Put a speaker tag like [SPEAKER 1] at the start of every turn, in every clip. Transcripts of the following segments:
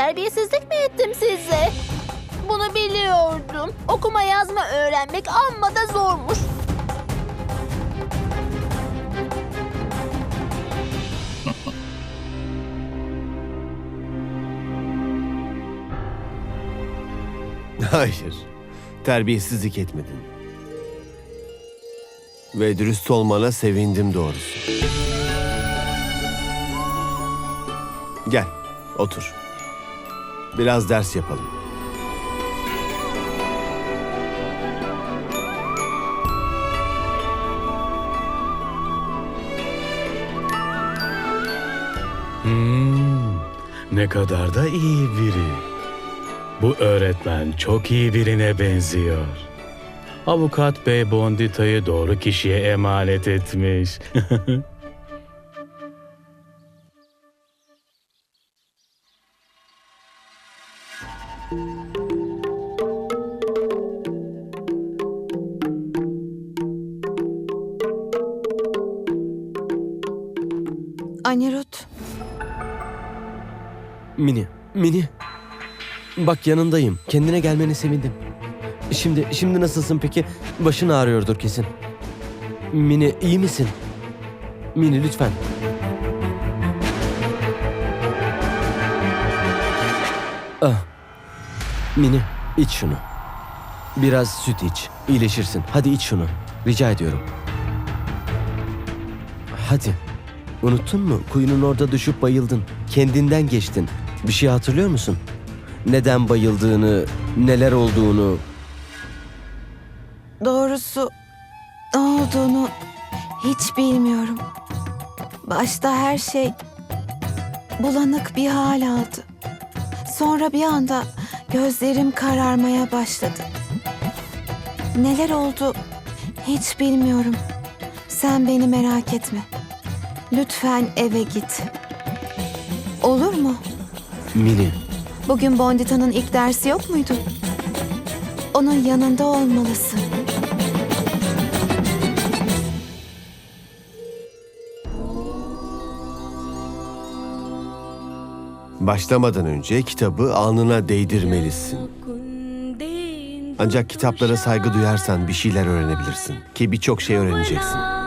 [SPEAKER 1] terbiyesizlik mi ettim size? Bunu biliyordum. Okuma yazma öğrenmek amma da zormuş.
[SPEAKER 2] Hayır. Terbiyesizlik etmedin. Ve dürüst olmana sevindim doğrusu. Gel, otur. Biraz ders yapalım.
[SPEAKER 3] Hmm, ne kadar da iyi biri. Bu öğretmen çok iyi birine benziyor. Avukat Bey Bondita'yı doğru kişiye emanet etmiş.
[SPEAKER 4] Mini, Mini. Bak yanındayım. Kendine gelmene sevindim. Şimdi, şimdi nasılsın peki? Başın ağrıyordur kesin. Mini, iyi misin? Mini lütfen. Ah. Mini, iç şunu. Biraz süt iç. İyileşirsin. Hadi iç şunu. Rica ediyorum. Hadi. Unuttun mu? Kuyunun orada düşüp bayıldın. Kendinden geçtin. Bir şey hatırlıyor musun? Neden bayıldığını, neler olduğunu.
[SPEAKER 5] doğrusu ne olduğunu hiç bilmiyorum. Başta her şey bulanık bir hal aldı. Sonra bir anda gözlerim kararmaya başladı. Neler oldu hiç bilmiyorum. Sen beni merak etme. Lütfen eve git. Olur mu?
[SPEAKER 4] Mini,
[SPEAKER 5] Bugün Bondita'nın ilk dersi yok muydu? Onun yanında olmalısın.
[SPEAKER 2] Başlamadan önce kitabı alnına değdirmelisin. Ancak kitaplara saygı duyarsan bir şeyler öğrenebilirsin. Ki birçok şey öğreneceksin.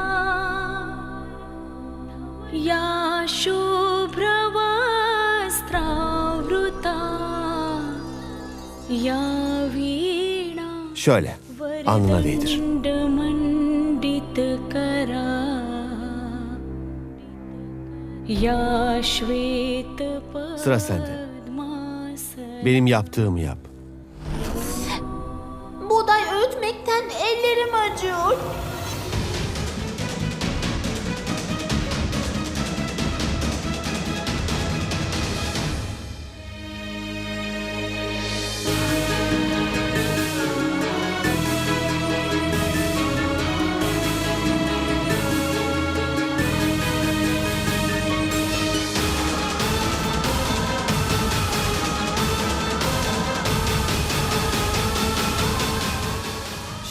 [SPEAKER 2] Şöyle, alnına değdir. Sıra sende. Benim yaptığımı yap.
[SPEAKER 1] Buğday öğütmekten ellerim acıyor.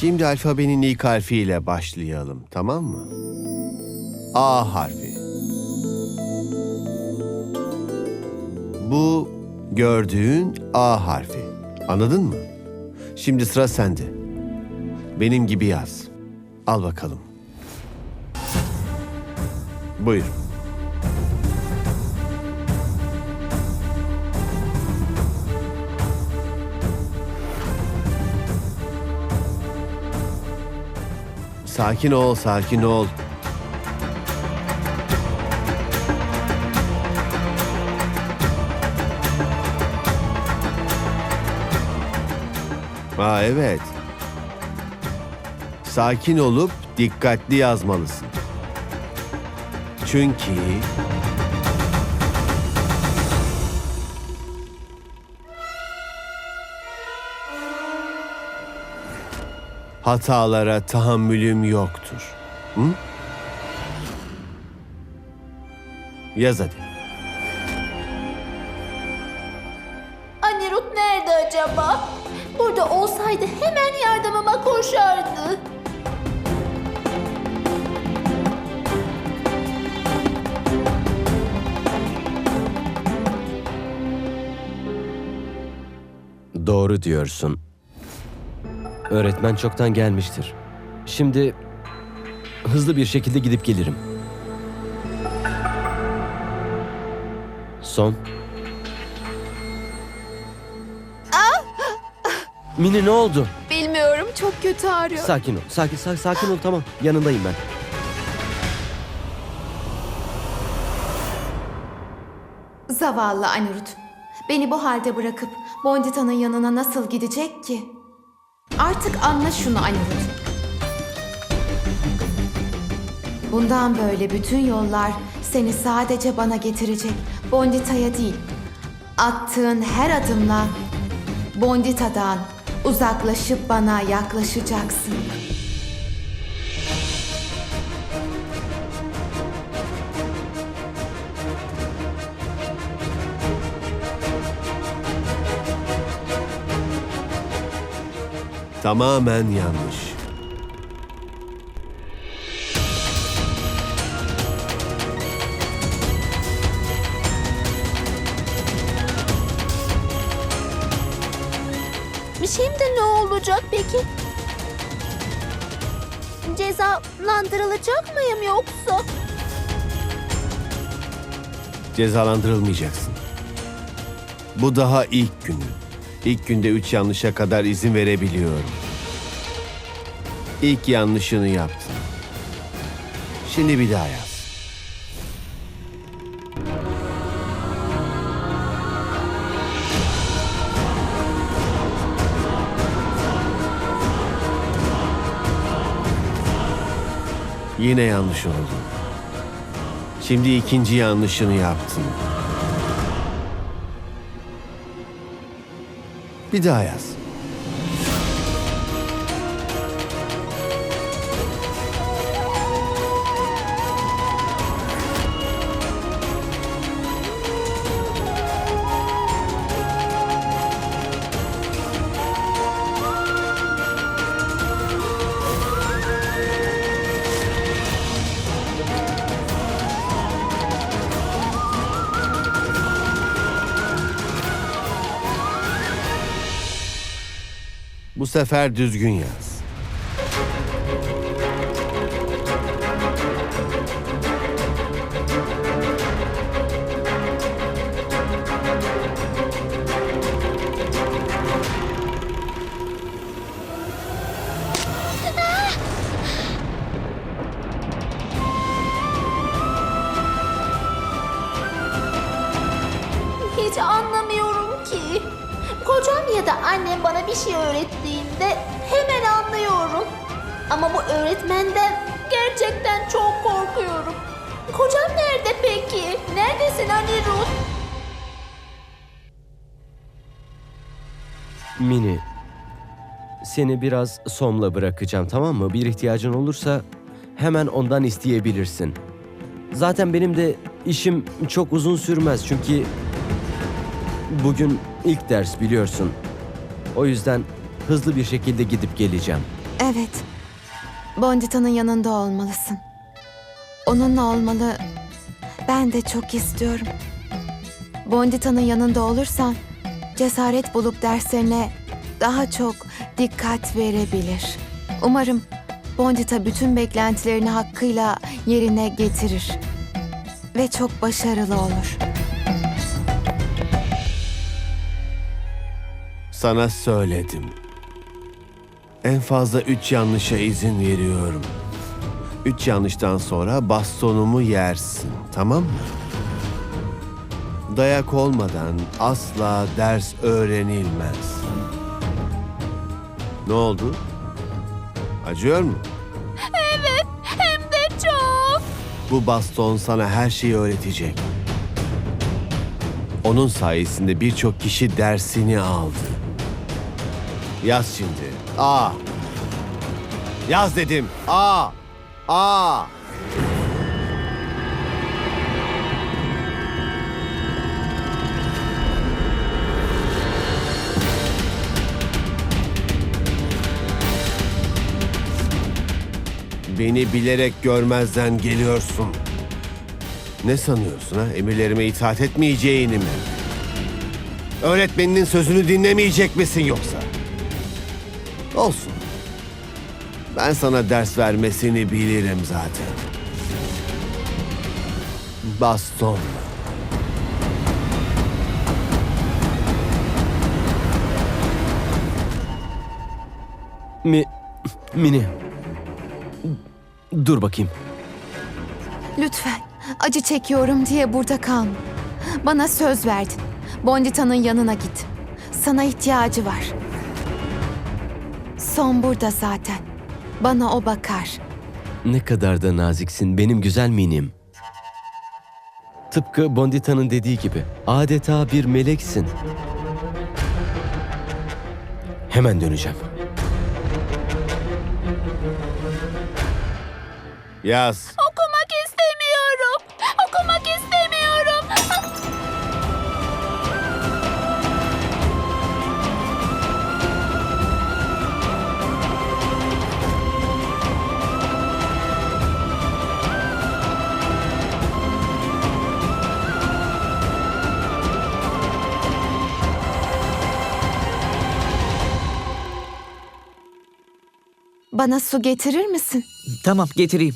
[SPEAKER 2] Şimdi alfabenin ilk harfiyle başlayalım, tamam mı? A harfi. Bu gördüğün A harfi. Anladın mı? Şimdi sıra sende. Benim gibi yaz. Al bakalım. Buyur. Sakin ol, sakin ol. Aa evet. Sakin olup dikkatli yazmalısın. Çünkü hatalara tahammülüm yoktur. Hı? Yaz hadi.
[SPEAKER 1] Anirut nerede acaba? Burada olsaydı hemen yardımıma koşardı.
[SPEAKER 4] Doğru diyorsun. Öğretmen çoktan gelmiştir. Şimdi hızlı bir şekilde gidip gelirim. Son. Mini ne oldu?
[SPEAKER 5] Bilmiyorum çok kötü ağrıyor.
[SPEAKER 4] Sakin ol. Sakin, sakin, sakin ol tamam. Yanındayım ben.
[SPEAKER 5] Zavallı Anirudh. Beni bu halde bırakıp Bondita'nın yanına nasıl gidecek ki? Artık anla şunu Anirudh. Bundan böyle bütün yollar seni sadece bana getirecek. Bondita'ya değil. Attığın her adımla Bondita'dan uzaklaşıp bana yaklaşacaksın.
[SPEAKER 2] Tamamen yanlış.
[SPEAKER 1] Şimdi ne olacak peki? Cezalandırılacak mıyım yoksa?
[SPEAKER 2] Cezalandırılmayacaksın. Bu daha ilk günü. İlk günde üç yanlışa kadar izin verebiliyorum. İlk yanlışını yaptın. Şimdi bir daha yaz. Yine yanlış oldu. Şimdi ikinci yanlışını yaptın. Bir daha yaz. Bu sefer düzgün yaz.
[SPEAKER 1] Ama bu öğretmenden gerçekten çok korkuyorum. Kocam nerede peki? Neredesin Anirudh?
[SPEAKER 4] Mini, seni biraz somla bırakacağım tamam mı? Bir ihtiyacın olursa hemen ondan isteyebilirsin. Zaten benim de işim çok uzun sürmez çünkü bugün ilk ders biliyorsun. O yüzden hızlı bir şekilde gidip geleceğim.
[SPEAKER 5] Evet. Bondita'nın yanında olmalısın. Onunla olmalı. Ben de çok istiyorum. Bondita'nın yanında olursan cesaret bulup derslerine daha çok dikkat verebilir. Umarım Bondita bütün beklentilerini hakkıyla yerine getirir ve çok başarılı olur.
[SPEAKER 2] Sana söyledim. En fazla üç yanlışa izin veriyorum. Üç yanlıştan sonra bastonumu yersin, tamam mı? Dayak olmadan asla ders öğrenilmez. Ne oldu? Acıyor mu?
[SPEAKER 1] Hem de çok.
[SPEAKER 2] Bu baston sana her şeyi öğretecek. Onun sayesinde birçok kişi dersini aldı. Yaz şimdi. A. Yaz dedim. A. A. Beni bilerek görmezden geliyorsun. Ne sanıyorsun ha? Emirlerime itaat etmeyeceğini mi? Öğretmeninin sözünü dinlemeyecek misin yoksa? Olsun. Ben sana ders vermesini bilirim zaten. Baston.
[SPEAKER 4] Mi... Mini. Dur bakayım.
[SPEAKER 5] Lütfen acı çekiyorum diye burada kalma. Bana söz verdin. Bondita'nın yanına git. Sana ihtiyacı var. Son burada zaten. Bana o bakar.
[SPEAKER 4] Ne kadar da naziksin benim güzel minim. Tıpkı Bondita'nın dediği gibi adeta bir meleksin. Hemen döneceğim.
[SPEAKER 2] Yaz.
[SPEAKER 5] Bana su getirir misin?
[SPEAKER 6] Tamam getireyim.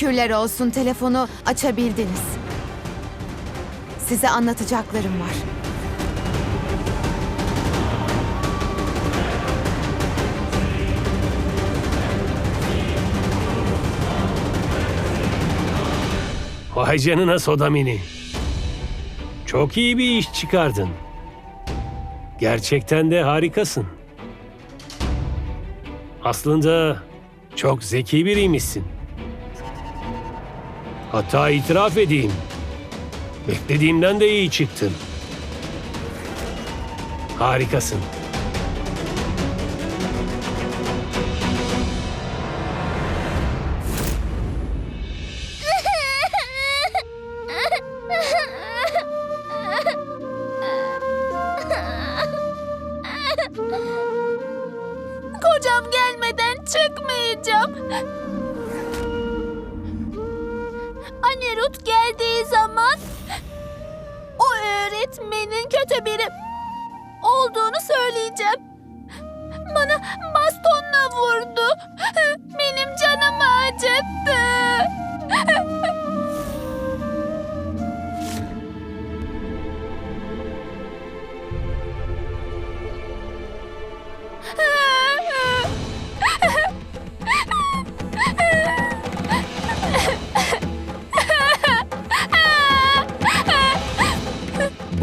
[SPEAKER 5] Şükürler olsun telefonu açabildiniz. Size anlatacaklarım var.
[SPEAKER 7] vay canına Sodamini. Çok iyi bir iş çıkardın. Gerçekten de harikasın. Aslında çok zeki biriymişsin. Hatta itiraf edeyim. Beklediğimden de iyi çıktın. Harikasın.
[SPEAKER 1] Kocam gelmeden çıkmayacağım. Ruth geldiği zaman o öğretmenin kötü biri olduğunu söyleyeceğim. Bana bastonla vurdu. Benim canımı acıttı.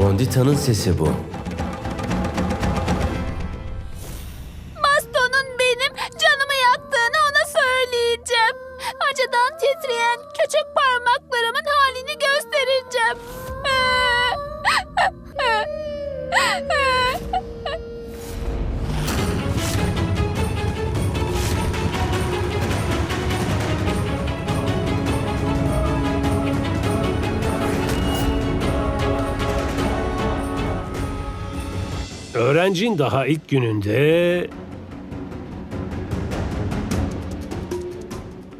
[SPEAKER 4] Bondita'nın sesi bu.
[SPEAKER 7] Daha ilk gününde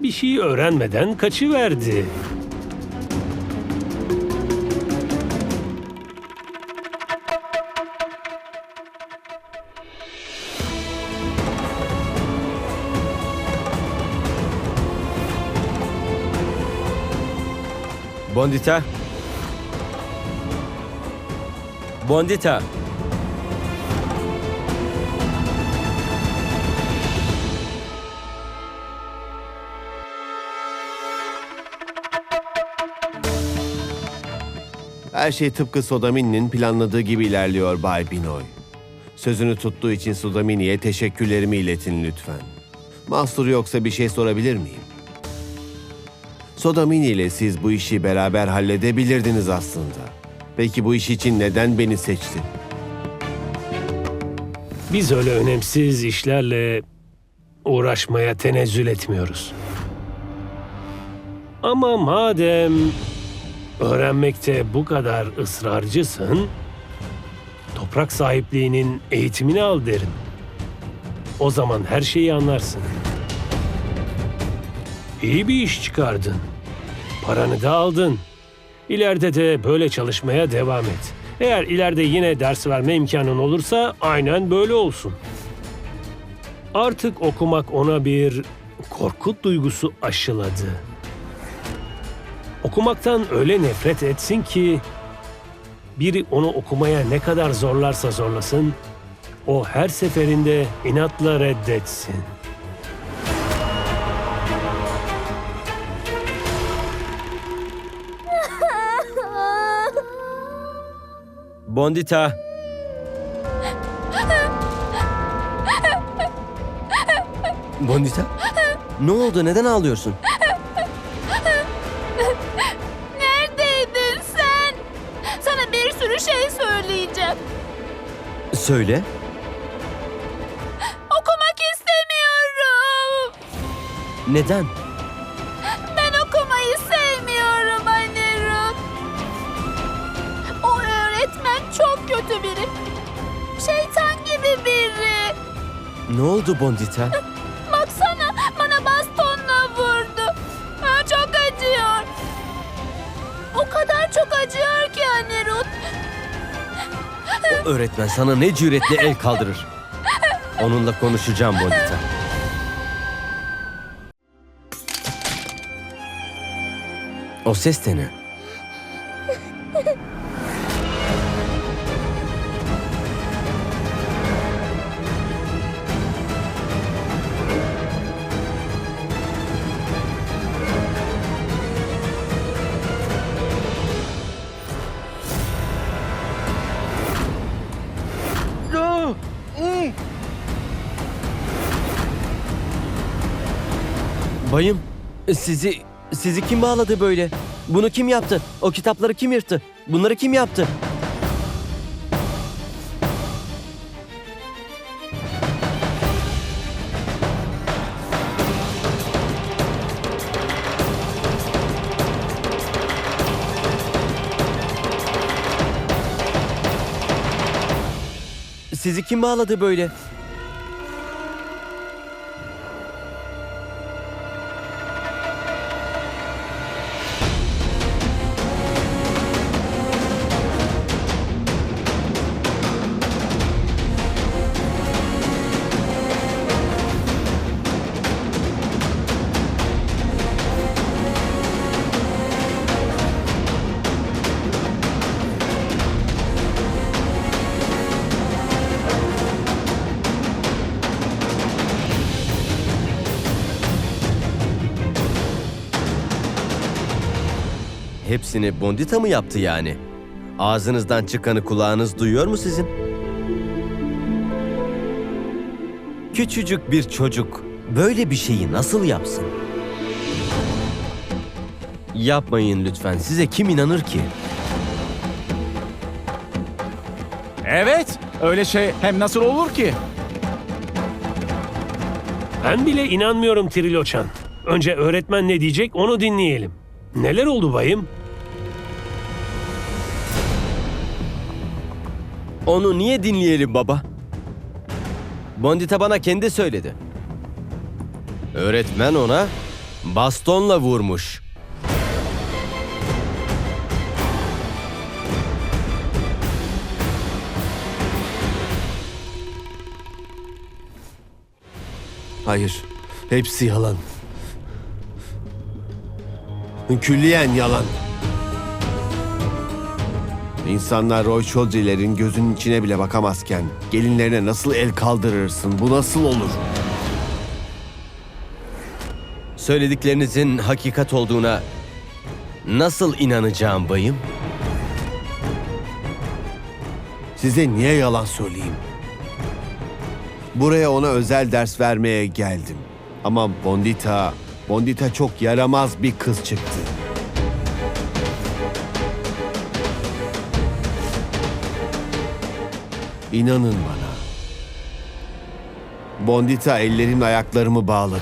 [SPEAKER 7] bir şey öğrenmeden kaçıverdi.
[SPEAKER 4] Bondita. Bondita.
[SPEAKER 2] Her şey tıpkı Sodamini'nin planladığı gibi ilerliyor Bay Binoy. Sözünü tuttuğu için Sodamini'ye teşekkürlerimi iletin lütfen. Mahsur yoksa bir şey sorabilir miyim? Sodamini ile siz bu işi beraber halledebilirdiniz aslında. Peki bu iş için neden beni seçti?
[SPEAKER 7] Biz öyle önemsiz işlerle uğraşmaya tenezzül etmiyoruz. Ama madem öğrenmekte bu kadar ısrarcısın, toprak sahipliğinin eğitimini al derim. O zaman her şeyi anlarsın. İyi bir iş çıkardın. Paranı da aldın. İleride de böyle çalışmaya devam et. Eğer ileride yine ders verme imkanın olursa aynen böyle olsun. Artık okumak ona bir korku duygusu aşıladı. Okumaktan öyle nefret etsin ki biri onu okumaya ne kadar zorlarsa zorlasın, o her seferinde inatla reddetsin.
[SPEAKER 4] Bondita. Bondita? Ne oldu? Neden ağlıyorsun? Söyle.
[SPEAKER 1] Okumak istemiyorum.
[SPEAKER 4] Neden?
[SPEAKER 1] Ben okumayı sevmiyorum anne Ruth. O öğretmen çok kötü biri. Şeytan gibi biri.
[SPEAKER 4] Ne oldu Bondita?
[SPEAKER 1] O
[SPEAKER 4] öğretmen sana ne cüretle el kaldırır. Onunla konuşacağım Bondita. O ses de ne? Bayım, sizi sizi kim bağladı böyle? Bunu kim yaptı? O kitapları kim yırttı? Bunları kim yaptı? Sizi kim bağladı böyle? Hepsini Bondita mı yaptı yani? Ağzınızdan çıkanı kulağınız duyuyor mu sizin? Küçücük bir çocuk böyle bir şeyi nasıl yapsın? Yapmayın lütfen. Size kim inanır ki?
[SPEAKER 6] Evet, öyle şey hem nasıl olur ki?
[SPEAKER 7] Ben bile inanmıyorum Triloçan. Önce öğretmen ne diyecek onu dinleyelim. Neler oldu bayım?
[SPEAKER 4] Onu niye dinleyelim baba? Bondita bana kendi söyledi. Öğretmen ona bastonla vurmuş.
[SPEAKER 2] Hayır. Hepsi yalan. Külliyen yalan. İnsanlar Roy Chaudhry'lerin gözünün içine bile bakamazken gelinlerine nasıl el kaldırırsın? Bu nasıl olur?
[SPEAKER 4] Söylediklerinizin hakikat olduğuna nasıl inanacağım bayım?
[SPEAKER 2] Size niye yalan söyleyeyim? Buraya ona özel ders vermeye geldim. Ama Bondita, Bondita çok yaramaz bir kız çıktı. İnanın bana. Bondita ellerimle ayaklarımı bağladı.